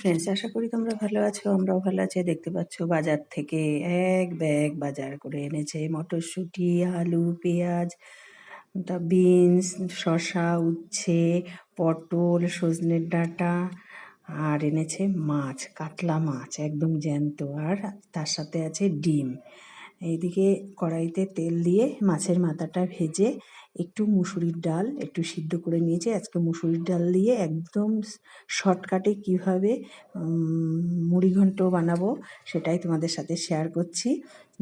Friends আশা করি তোমরা ভালো আছো, আমরাও ভালো আছি। দেখতে পাচ্ছ বাজার থেকে এক ব্যাগ বাজার করে এনেছে মটরশুঁটি, আলু, পেঁয়াজ, তা বিনস শশা উচ্ছে, পটল, সজনের ডাঁটা আর এনেছে মাছ, কাতলা মাছ, একদম জ্যান্ত। আর তার সাথে আছে ডিম। এইদিকে কড়াইতে তেল দিয়ে মাছের মাথাটা ভেজে একটু মুসুরির ডাল একটু সিদ্ধ করে নিয়েছি। আজকে মুসুরির ডাল দিয়ে একদম শর্টকাটে কীভাবে মুড়ি ঘন্ট বানাবো সেটাই তোমাদের সাথে শেয়ার করছি।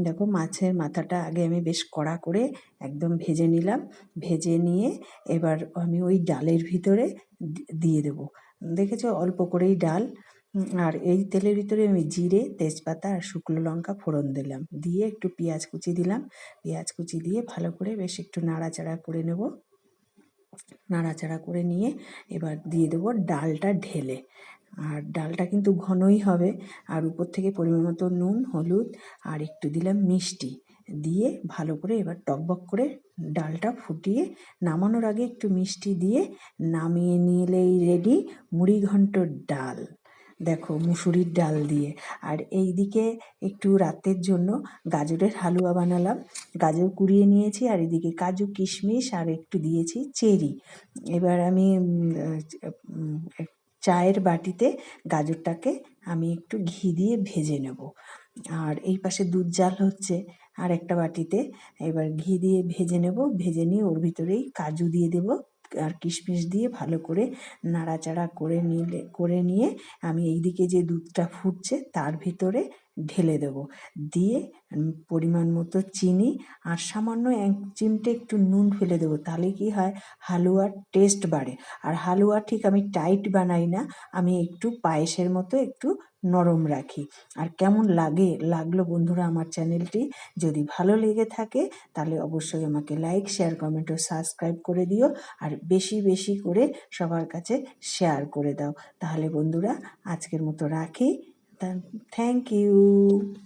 দেখো মাছের মাথাটা আগে আমি বেশ কড়া করে একদম ভেজে নিলাম। ভেজে নিয়ে এবার আমি ওই ডালের ভিতরে দিয়ে দেবো। দেখেছ অল্প করেই ডাল আর এই তেলের ভিতরে আমি জিরে, তেজপাতা আর শুকনো লঙ্কা ফোড়ন দিলাম। দিয়ে একটু পেঁয়াজ কুচি দিলাম। পেঁয়াজ কুচি দিয়ে ভালো করে বেশ একটু নাড়াচাড়া করে নেব। নাড়াচাড়া করে নিয়ে এবার দিয়ে দেবো ডালটা ঢেলে। আর ডালটা কিন্তু ঘনই হবে। আর উপর থেকে পরিমাণ মতো নুন, হলুদ আর একটু দিলাম মিষ্টি। দিয়ে ভালো করে এবার টকবক করে ডালটা ফুটিয়ে নামানোর আগে একটু মিষ্টি দিয়ে নামিয়ে নিলেই রেডি মুড়ি ঘন্টর ডাল। দেখো মুসুরির ডাল দিয়ে। আর এই দিকে একটু রাতের জন্য গাজরের হালুয়া বানালাম। গাজর কুড়িয়ে নিয়েছি আর এদিকে কাজু, কিশমিশ আর একটু দিয়েছি চেরি। এবার আমি চায়ের বাটিতে গাজরটাকে আমি একটু ঘি দিয়ে ভেজে নেব। আর এই পাশে দুধ জাল হচ্ছে আর একটা বাটিতে। এবার ঘি দিয়ে ভেজে নেব। ভেজে নিয়ে ওর ভিতরেই কাজু দিয়ে দেব। আর কিশমিশ দিয়ে ভালো করে নাড়াচাড়া করে নিলে, করে নিয়ে আমি এইদিকে যে দুধটা ফুটছে তার ভিতরে ঢেলে দেব। দিয়ে পরিমাণ মতো চিনি আর সামান্য এক চিমটে একটু নুন ফেলে দেবো। তাহলে কি হয়? হালুয়ার টেস্ট বাড়ে। আর হালুয়া ঠিক আমি টাইট বানাই না। আমি একটু পায়েসের মতো একটু নরম রাখি। আর কেমন লাগে, লাগল বন্ধুরা আমার চ্যানেলটি। যদি ভালো লেগে থাকে, তাহলে অবশ্যই আমাকে লাইক শেয়ার কমেন্ট ও সাবস্ক্রাইব করে দিও। আর বেশি বেশি করে সবার কাছে শেয়ার করে দাও। তাহলে বন্ধুরা, আজকের মতো রাখি। Thank you.